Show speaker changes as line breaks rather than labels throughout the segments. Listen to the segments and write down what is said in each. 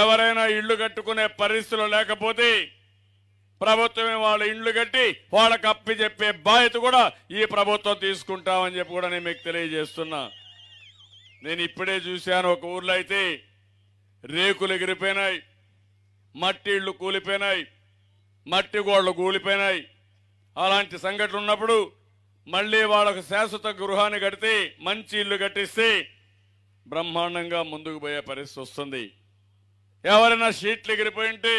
ఎవరైనా ఇళ్ళు కట్టుకునే పరిస్థితులు లేకపోతే ప్రభుత్వమే వాళ్ళ ఇండ్లు కట్టి వాళ్ళకి అప్పి చెప్పే బాధ్యత కూడా ఈ ప్రభుత్వం తీసుకుంటామని చెప్పి కూడా నేను మీకు తెలియజేస్తున్నా. నేను ఇప్పుడే చూశాను ఒక ఊర్లో అయితే రేకులు ఎగిరిపోయినాయి మట్టి ఇళ్ళు కూలిపోయినాయి మట్టి గోళ్ళు కూలిపోయినాయి. అలాంటి సంఘటన ఉన్నప్పుడు మళ్ళీ వాళ్ళకు శాశ్వత గృహాన్ని కడితే మంచి ఇల్లు కట్టిస్తే బ్రహ్మాండంగా ముందుకు పోయే పరిస్థితి వస్తుంది. ఎవరైనా షీట్లు ఎగిరిపోయి ఉంటే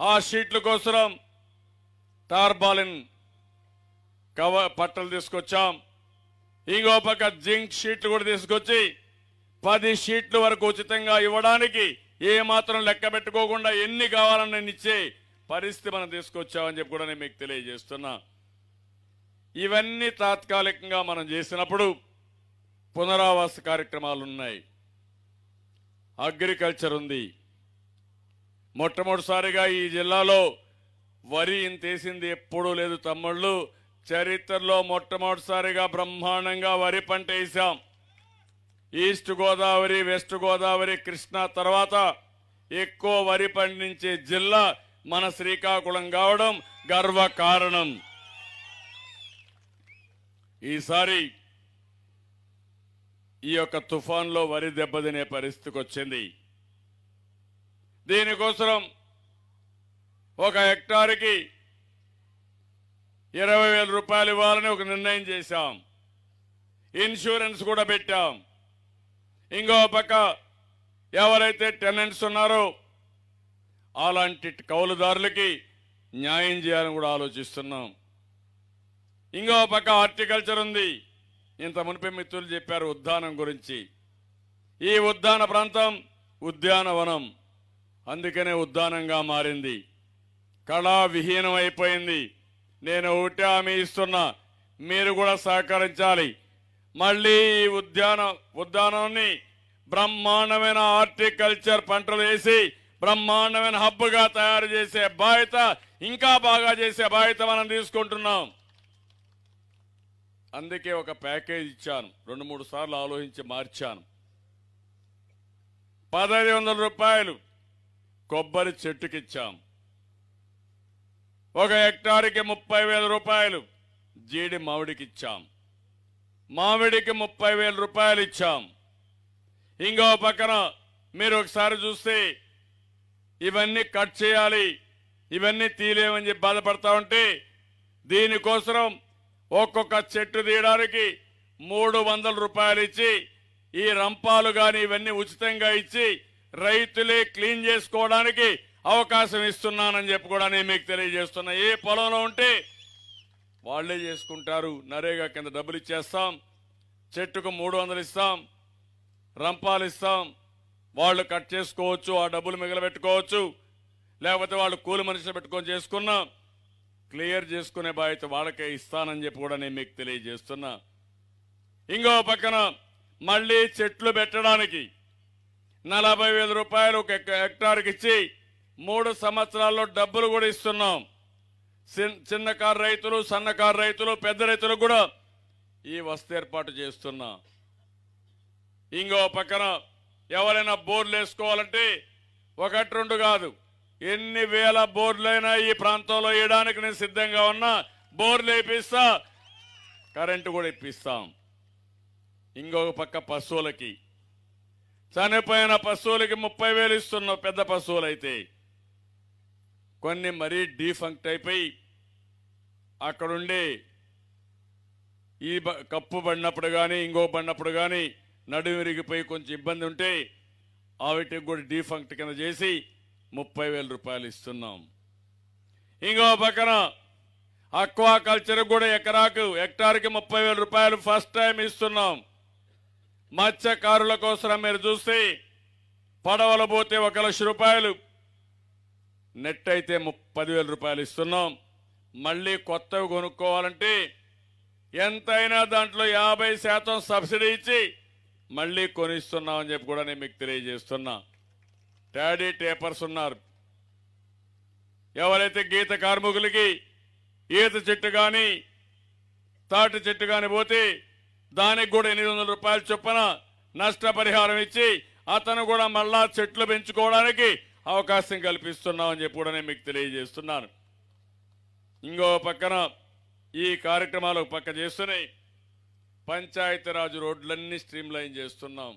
ఆ షీట్ల కోసం టార్బాలిన్ కవ పట్టలు తీసుకొచ్చాం. ఇంకో పక్క జింక్ షీట్లు కూడా తీసుకొచ్చి పది షీట్ల వరకు ఉచితంగా ఇవ్వడానికి ఏమాత్రం లెక్క పెట్టుకోకుండా ఎన్ని కావాలని నేను ఇచ్చే పరిస్థితి మనం తీసుకొచ్చామని చెప్పి కూడా నేను మీకు తెలియజేస్తున్నా. ఇవన్నీ తాత్కాలికంగా మనం చేసినప్పుడు పునరావాస కార్యక్రమాలు ఉన్నాయి అగ్రికల్చర్ ఉంది. మొట్టమొదటిసారిగా ఈ జిల్లాలో వరి ఇంతేసింది ఎప్పుడూ లేదు తమ్ముళ్ళు. చరిత్రలో మొట్టమొదటిసారిగా బ్రహ్మాండంగా వరి పంట వేసాం. ఈస్ట్ గోదావరి వెస్ట్ గోదావరి కృష్ణా తర్వాత ఎక్కువ వరి పండించే జిల్లా మన శ్రీకాకుళం కావడం గర్వ కారణం ఈసారి ఈ యొక్క తుఫాన్లో వరి దెబ్బతినే పరిస్థితికి వచ్చింది. దీనికోసం ఒక హెక్టార్కి ఇరవై వేల రూపాయలు ఇవ్వాలని ఒక నిర్ణయం చేశాం. ఇన్సూరెన్స్ కూడా పెట్టాం. ఇంకో పక్క ఎవరైతే టెనెంట్స్ ఉన్నారో అలాంటి కౌలుదారులకి న్యాయం చేయాలని కూడా ఆలోచిస్తున్నాం. ఇంకో పక్క హార్టికల్చర్ ఉంది. ఇంత మునిపే మిత్రులు చెప్పారు ఉద్యానం గురించి. ఈ ఉద్యాన ప్రాంతం ఉద్యానవనం. అందుకనే ఉద్యానంగా మారింది. కళా విహీనం అయిపోయింది. నేను ఒకటి హామీ ఇస్తున్నా. మీరు కూడా సహకరించాలి. మళ్ళీ ఈ ఉద్యాన ఉద్యానాన్ని బ్రహ్మాండమైన హార్టికల్చర్ పంటలు వేసి బ్రహ్మాండమైన హబ్బుగా తయారు చేసే బాధ్యత ఇంకా బాగా చేసే బాధ్యత మనం తీసుకుంటున్నాం. అందుకే ఒక ప్యాకేజ్ ఇచ్చాను. రెండు మూడు సార్లు ఆలోచించి మార్చాను. పదహైదు వందల రూపాయలు కొబ్బరి చెట్టుకిచ్చాం. ఒక హెక్టార్కి ముప్పై వేల రూపాయలు జీడి మామిడికి ఇచ్చాం మామిడికి ముప్పై వేల రూపాయలు ఇచ్చాం. ఇంకో పక్కన మీరు ఒకసారి చూస్తే ఇవన్నీ కట్ చేయాలి ఇవన్నీ తీలేమని చెప్పి బాధపడతా ఉంటే దీనికోసం ఒక్కొక్క చెట్టు తీయడానికి మూడు వందల రూపాయలు ఇచ్చి ఈ రంపాలు కానీ ఇవన్నీ ఉచితంగా ఇచ్చి రైతులే క్లీన్ చేసుకోవడానికి అవకాశం ఇస్తున్నానని చెప్పి కూడా నేను మీకు తెలియజేస్తున్నా. ఏ పొలంలో ఉంటే వాళ్ళే చేసుకుంటారు. నరేగా కింద డబ్బులు ఇచ్చేస్తాం. చెట్టుకు మూడు వందలు ఇస్తాం. రంపాలు ఇస్తాం. వాళ్ళు కట్ చేసుకోవచ్చు ఆ డబ్బులు మిగలబెట్టుకోవచ్చు. లేకపోతే వాళ్ళు కూలి మనుషులు పెట్టుకొని చేసుకున్నాం. క్లియర్ చేసుకునే బాధ్యత వాళ్ళకే ఇస్తానని చెప్పి కూడా నేను మీకు తెలియజేస్తున్నా. ఇంకో పక్కన మళ్ళీ చెట్లు పెట్టడానికి నలభై వేల రూపాయలు ఒక హెక్టార్కి ఇచ్చి మూడు సంవత్సరాల్లో డబ్బులు కూడా ఇస్తున్నాం. చిన్- చిన్నకారు రైతులు సన్నకారు రైతులు పెద్ద రైతులకు కూడా ఈ వస్తు ఏర్పాటు చేస్తున్నా. ఇంకో పక్కన ఎవరైనా బోర్లు వేసుకోవాలంటే ఒకటి రెండు కాదు. ఎన్ని వేల బోర్లైనా ఈ ప్రాంతంలో వేయడానికి నేను సిద్ధంగా ఉన్నా బోర్లు వేపిస్తా కరెంటు కూడా ఇప్పిస్తాం. ఇంకొక పక్క పశువులకి. చనిపోయిన పశువులకి ముప్పై వేలు ఇస్తున్నాం పెద్ద పశువులు అయితే కొన్ని మరీ డీఫంక్ట్ అయిపోయి అక్కడుండే ఈ బ- కప్పు పడినప్పుడు కానీ ఇంకో పడినప్పుడు కానీ నడుము విరిగిపోయి కొంచెం ఇబ్బంది ఉంటే ఆవిటికి కూడా డీఫంక్ట్ కింద చేసి ముప్పై వేల రూపాయలు ఇస్తున్నాం. ఇంకో పక్కన అక్వా కల్చర్ కూడా ఎకరాకు హెక్టార్కి ముప్పై వేల రూపాయలు ఫస్ట్ టైం ఇస్తున్నాం. మత్స్యకారుల కోసం మీరు చూస్తే పడవలు పోతే ఒక లక్ష రూపాయలు. నెట్ అయితే పదివేల రూపాయలు ఇస్తున్నాం. మళ్ళీ కొత్తవి కొనుక్కోవాలంటే ఎంతైనా దాంట్లో యాభై శాతం సబ్సిడీ ఇచ్చి మళ్ళీ కొనిస్తున్నామని చెప్పి కూడా నేను మీకు తెలియజేస్తున్నా. టాడీ టేపర్స్ ఉన్నారు. ఎవరైతే గీత కార్మికులకి ఈత చెట్టు కానీ తాటి చెట్టు కానీ పోతే దానికి కూడా ఎనిమిది వందల రూపాయలు చొప్పున నష్టపరిహారం ఇచ్చి అతను కూడా మళ్ళా చెట్లు పెంచుకోవడానికి అవకాశం కల్పిస్తున్నామని చెప్పి కూడా నేను మీకు తెలియజేస్తున్నాను. ఇంకో పక్కన ఈ కార్యక్రమాలు పక్క చేస్తున్నాయి. పంచాయతీరాజ్ రోడ్లన్నీ స్ట్రీమ్ లైన్ చేస్తున్నాం.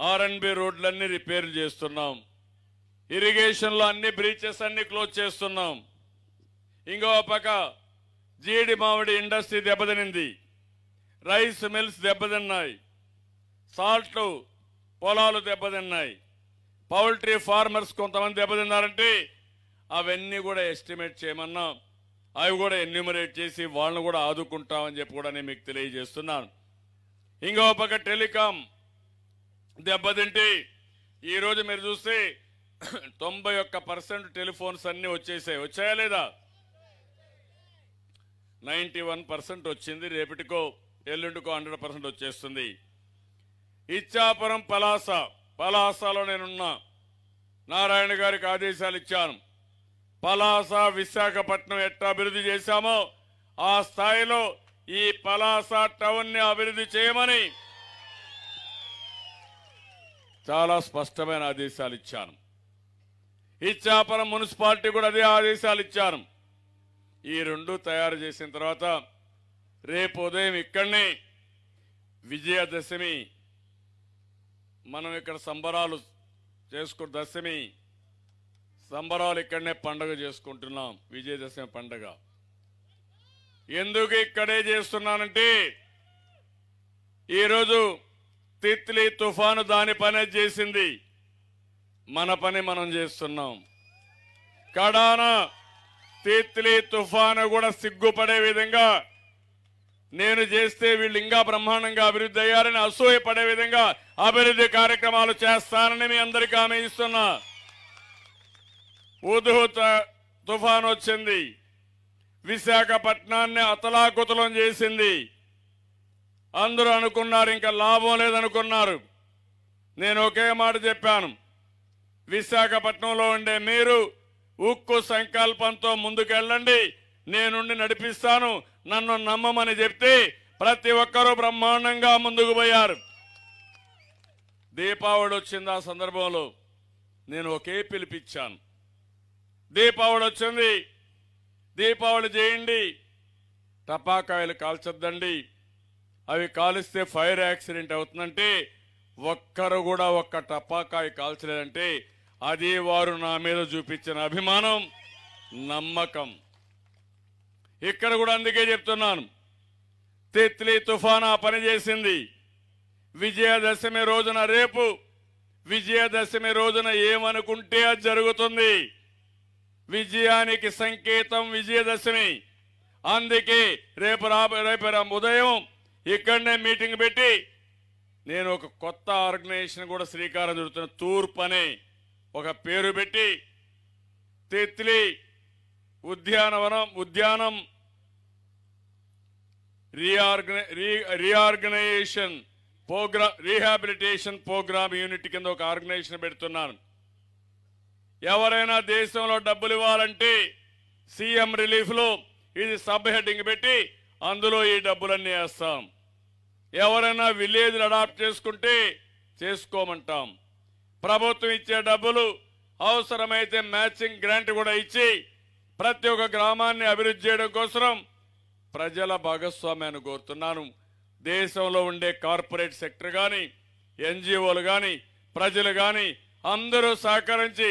ఆర్ఎన్బి రోడ్లన్నీ రిపేర్లు చేస్తున్నాం. ఇరిగేషన్లో అన్ని బ్రీచెస్ అన్ని క్లోజ్ చేస్తున్నాం. ఇంకో పక్క జీడి మామిడి ఇండస్ట్రీ దెబ్బతినింది. రైస్ మిల్స్ దెబ్బతిన్నాయి. సాల్ట్ పొలాలు దెబ్బతిన్నాయి. పౌల్ట్రీ ఫార్మర్స్ కొంతమంది దెబ్బతిన్నారంటే అవన్నీ కూడా ఎస్టిమేట్ చేయమన్నాం. అవి కూడా ఎన్యూమరేట్ చేసి వాళ్ళని కూడా ఆదుకుంటామని చెప్పి కూడా నేను మీకు తెలియజేస్తున్నాను. ఇంకో పక్క టెలికాం దెబ్బతింటే ఈరోజు మీరు చూస్తే తొంభై ఒక్క పర్సెంట్ టెలిఫోన్స్ అన్ని వచ్చేసాయి. వచ్చాయా లేదా? నైంటీ వన్ పర్సెంట్ వచ్చింది. రేపటికో ఎల్లుండికో హండ్రెడ్ పర్సెంట్ వచ్చేస్తుంది. ఇచ్చాపురం పలాస పలాసలో నేనున్నా. నారాయణ గారికి ఆదేశాలు ఇచ్చాను. పలాస విశాఖపట్నం ఎట్లా అభివృద్ధి చేశామో ఆ స్థాయిలో ఈ పలాస టౌన్ని అభివృద్ధి చేయమని చాలా స్పష్టమైన ఆదేశాలు ఇచ్చాను. ఇచ్చాపురం మున్సిపాలిటీ కూడా అదే ఆదేశాలు ఇచ్చాను. ఈ రెండు తయారు చేసిన తర్వాత రేపు ఉదయం ఇక్కడనే విజయదశమి మనం ఇక్కడ సంబరాలు చేసుకు దశమి సంబరాలు ఇక్కడనే పండగ చేసుకుంటున్నాం విజయదశమి పండగ. ఎందుకు ఇక్కడే చేస్తున్నానంటే ఈరోజు తిత్లీ తుఫాను దాని పనే చేసింది. మన పని మనం చేస్తున్నాం. కడాన తిత్లీ తుఫాను కూడా సిగ్గుపడే విధంగా నేను చేస్తే వీళ్ళు ఇంకా బ్రహ్మాండంగా అభివృద్ధి అయ్యారని అసూయపడే విధంగా అభివృద్ధి కార్యక్రమాలు చేస్తానని మీ అందరికీ ఆమె ఇస్తున్నా. ఉదుహుత తుఫాన్ వచ్చింది. విశాఖపట్నాన్ని అతలాకుతలం చేసింది. అందరూ అనుకున్నారు ఇంకా లాభం లేదనుకున్నారు. నేను ఒకే మాట చెప్పాను. విశాఖపట్నంలో ఉండే మీరు ఉక్కు సంకల్పంతో ముందుకెళ్ళండి. నేనుండి నడిపిస్తాను. నన్ను నమ్మమని చెప్తే ప్రతి ఒక్కరూ బ్రహ్మాండంగా ముందుకు పోయారు. దీపావళి వచ్చింది ఆ సందర్భంలో. నేను ఒకే పిలిపించాను. దీపావళి వచ్చింది. దీపావళి చేయండి. టపాకాయలు కాల్చొద్దండి. అవి కాలిస్తే ఫైర్ యాక్సిడెంట్ అవుతుందంటే ఒక్కరు కూడా ఒక్క టపాకాయ కాల్చలేదంటే అది వారు నా మీద చూపించిన అభిమానం నమ్మకం. ఇక్కడ కూడా అందుకే చెప్తున్నాను. తిత్లీ తుఫాన్ ఆ పని చేసింది విజయదశమి రోజున రేపు విజయదశమి రోజున ఏమనుకుంటే అది జరుగుతుంది? విజయానికి సంకేతం విజయదశమి. అందుకే రేపు రా రేపు ఉదయం ఇక్కడనే మీటింగ్ పెట్టి నేను ఒక కొత్త ఆర్గనైజేషన్ కూడా శ్రీకారం చుడుతున్న తూర్పు అని ఒక పేరు పెట్టి తిత్లీ ఉద్యానవనం ఉద్యానం రీఆర్గనై రీ- reorganisation programme rehabilitation programme unit కింద ఒక ఆర్గనైజేషన్ పెడుతున్నాను. ఎవరైనా దేశంలో డబ్బులు ఇవ్వాలంటే సీఎం రిలీఫ్లో ఇది సబ్ హెడ్డింగ్ పెట్టి అందులో ఈ డబ్బులన్నీ వేస్తాం. ఎవరైనా విలేజ్ అడాప్ట్ చేసుకుంటే చేసుకోమంటాం. ప్రభుత్వం ఇచ్చే డబ్బులు అవసరమైతే మ్యాచింగ్ గ్రాంట్ కూడా ఇచ్చి ప్రతి ఒక్క గ్రామాన్ని అభివృద్ధి చేయడం కోసం ప్రజల భాగస్వామ్యాన్ని కోరుతున్నాను. దేశంలో ఉండే కార్పొరేట్ సెక్టర్ కానీ ఎన్జిఓలు కానీ ప్రజలు కానీ అందరూ సహకరించి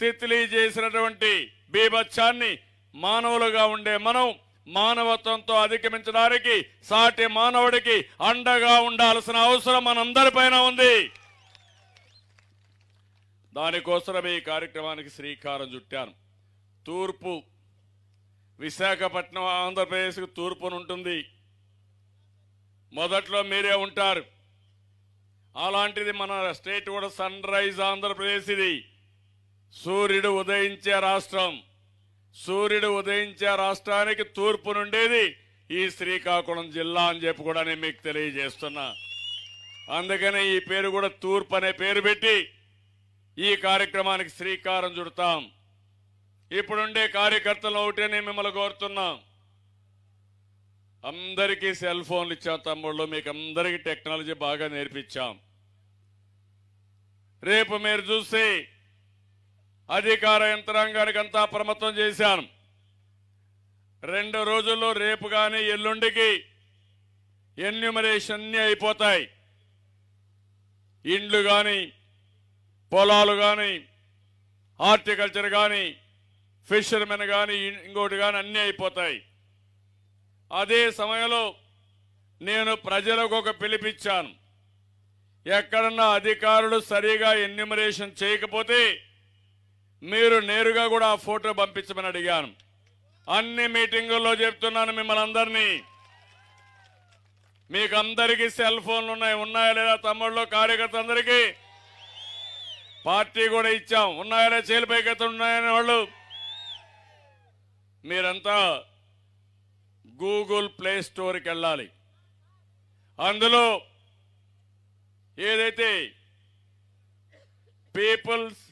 తిత్లీ చేసినటువంటి బీభత్సాన్ని మానవులుగా ఉండే మనం మానవత్వంతో అధిగమించడానికి సాటి మానవుడికి అండగా ఉండాల్సిన అవసరం మనందరిపైన ఉంది. దానికోసమే ఈ కార్యక్రమానికి శ్రీకారం చుట్టాను. తూర్పు విశాఖపట్నం ఆంధ్రప్రదేశ్కు తూర్పునుంటుంది. మొదట్లో మీరే ఉంటారు. అలాంటిది మన స్టేట్ కూడా సన్ రైజ్ ఆంధ్రప్రదేశ్ ఇది సూర్యుడు ఉదయించే రాష్ట్రం. సూర్యుడు ఉదయించే రాష్ట్రానికి తూర్పు నుండేది ఈ శ్రీకాకుళం జిల్లా అని చెప్పి కూడా నేను మీకు తెలియజేస్తున్నా. అందుకనే ఈ పేరు కూడా తూర్పు అనే పేరు పెట్టి ఈ కార్యక్రమానికి శ్రీకారం చుడతాం. ఇప్పుడుండే కార్యకర్తలు ఒకటే నేను మిమ్మల్ని కోరుతున్నాం. అందరికీ సెల్ ఫోన్లు ఇచ్చాం తమ్ముళ్ళు మీకు అందరికీ టెక్నాలజీ బాగా నేర్పించాం. రేపు మీరు చూస్తే అధికార యంత్రాంగానికి అంతా అప్రమత్తం చేశాను. రెండు రోజుల్లో రేపు కానీ ఎల్లుండికి ఎన్యూమరేషన్ అన్నీ అయిపోతాయి. ఇండ్లు కానీ పొలాలు కానీ హార్టికల్చర్ కానీ ఫిషర్మెన్ కానీ ఇంకోటి కానీ అన్నీ అయిపోతాయి. అదే సమయంలో నేను ప్రజలకు ఒక పిలిపిచ్చాను. ఎక్కడన్నా అధికారులు సరిగా ఎన్యూమరేషన్ చేయకపోతే మీరు నేరుగా కూడా ఆ ఫోటో పంపించమని అడిగాను. అన్ని మీటింగుల్లో చెప్తున్నాను మిమ్మల్ని అందరినీ. మీకు అందరికీ సెల్ ఫోన్లు ఉన్నాయి. ఉన్నాయా లేదా తమ్ముళ్ళు కార్యకర్తలందరికీ? పార్టీ కూడా ఇచ్చాం. ఉన్నాయా లేదా? చేలిపైకత ఉన్నాయని వాళ్ళు. మీరంతా గూగుల్ ప్లే స్టోర్కి వెళ్ళాలి. అందులో ఏదైతే పీపుల్స్